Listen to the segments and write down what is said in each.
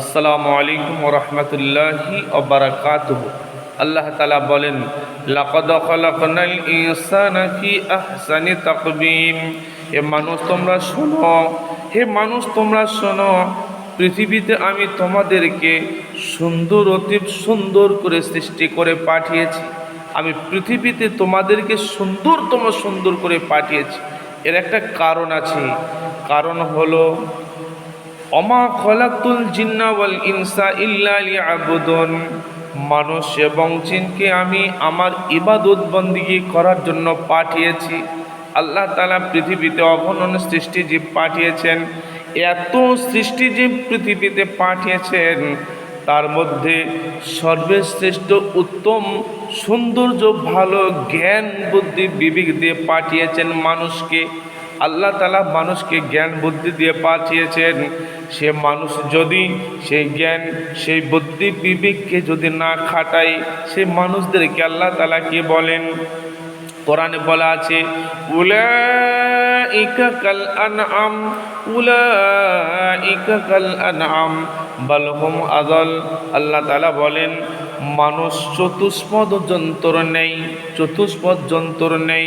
আসসালামু আলাইকুম রহমতুল্লাহি ওবরাকাতুহ আল্লাহ তালা বলেন, লাকদ ইনসানা ফি আহসানি তাকবীম। হে মানুষ, তোমরা শোনো, হে মানুষ, তোমরা শোনো, পৃথিবীতে আমি তোমাদেরকে সুন্দর, অতি সুন্দর করে সৃষ্টি করে পাঠিয়েছি। আমি পৃথিবীতে তোমাদেরকে সুন্দরতম সুন্দর করে পাঠিয়েছি। এর একটা কারণ আছে। কারণ হলো অমা খলাকুল জিন্না ওয়াল ইনসা ইল্লা লিয়াবুদুন। মানুষ এবং জিনকে আমি আমার ইবাদত বন্দিগি করার জন্য পাঠিয়েছি। আল্লাহ তালা পৃথিবীতে অগণন সৃষ্টিজীব পাঠিয়েছেন। এত সৃষ্টিজীব পৃথিবীতে পাঠিয়েছেন। তার মধ্যে সর্বশ্রেষ্ঠ, উত্তম, সৌন্দর্য, ভালো, জ্ঞান, বুদ্ধি, বিবেক দিয়ে পাঠিয়েছেন মানুষকে। আল্লাহ তালা মানুষকে জ্ঞান বুদ্ধি দিয়ে পাঠিয়েছেন। সে মানুষ যদি সেই জ্ঞান, সেই বুদ্ধি বিবেককে যদি না খাটায়, সে মানুষদেরকে আল্লাহ তালা কি বলেন? কোরআনে বলা আছে, উলাইকা কাল আনআম উলা বাল হুম আদল আল্লাহ তালা বলেন, মানুষ চতুষ্পদ যন্ত্র নেই, চতুষ্পদ যন্ত্র নেই।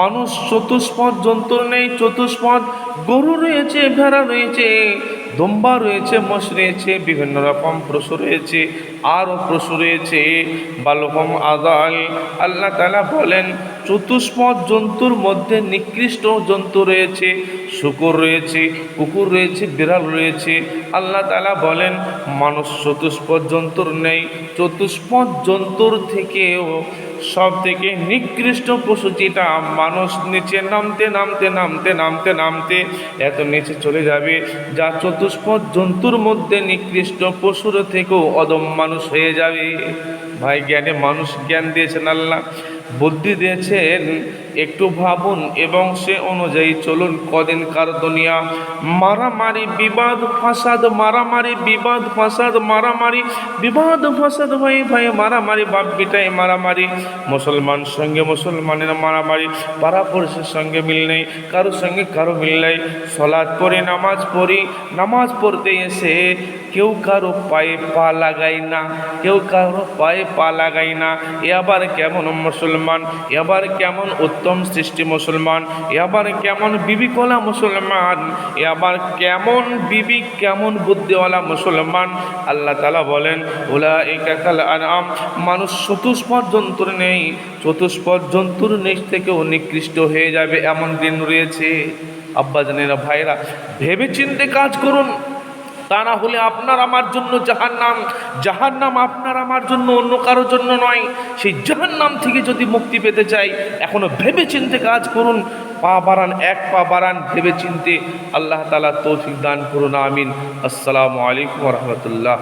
মানুষ চতুষ্পদ যন্ত্র নেই, চতুষ্পদ গরু রয়েছে, ভেড়া রয়েছে। দম্বা রয়েছে, মোষ রয়েছে, বিভিন্ন রকম পশু রয়েছে, আরও পশু রয়েছে। বালকম আদাল, আল্লাহ তালা বলেন চতুষ্পদ জন্তুর মধ্যে নিকৃষ্ট জন্তু রয়েছে, শুকুর রয়েছে, কুকুর রয়েছে, বিড়াল রয়েছে। আল্লাহ তালা বলেন, মানুষ চতুষ্পদ জন্তুর নেই চতুষ্পদ জন্তুর থেকেও সব থেকে নিকৃষ্ট পশু যেটা মানুষ নিচে নামতে নামতে নামতে নামতে নামতে এত নিচে চলে যাবে, যা চতুষ্পদ জন্তুর মধ্যে নিকৃষ্ট পশুর থেকেও অদম মানুষ হয়ে যাবে। ভাই, জ্ঞানে মানুষ জ্ঞান দিয়েছেন আল্লাহ, বুদ্ধি দিয়েছেন একটু ভাবুন এবং সে অনুযায়ী চলুন। কদিন কার দুনিয়া? মারামারি, বিবাদ, ফাসাদ, মারামারি, বিবাদ, ফাসাদ, মারামারি, বিবাদ, ফাসাদ, ভাই ভাই, মারামারি, বাপ বিটাই মারামারি। মুসলমান সঙ্গে মুসলমানের মারামারি, পাড়া পড়শির সঙ্গে মিল নেই, কারোর সঙ্গে কারও মিল নেই। সলাদ পড়ি, নামাজ পড়ি, নামাজ পড়তে এসে কেউ কারও পায়ে পা লাগাই না, কেউ কারও পায়ে পা লাগাই না। এ আবার কেমন মুসলমান? এ আবার কেমন উত্তম সৃষ্টি মুসলমান, এ আবার কেমন বিবিকলা মুসলমান, এ আবার কেমন বিবি, কেমন বুদ্ধিওয়ালা মুসলমান? আল্লাহ তালা বলেন ওলা একাকাল আনাম মানুষ চতুষ্পদ যন্ত্র নেই, চতুষ্পদ জন্তুর নিচ থেকেও নিকৃষ্ট হয়ে যাবে এমন দিন রয়েছে। আব্বাজানেরা ভাইরা ভেবে চিনতে কাজ করুন। তা না হলে আপনার আমার জন্য জাহান নাম জাহান নাম আপনার আমার জন্য অন্য কারোর জন্য নয়। সেই জাহান নাম থেকে যদি মুক্তি পেতে চাই এখনও ভেবে চিনতে কাজ করুন। পা বাড়ান, এক পা বাড়ান ভেবে চিনতে আল্লাহ তালা তৌফিক দান করুন, আমিন। আসসালামু আলাইকুম রহমতুল্লাহ।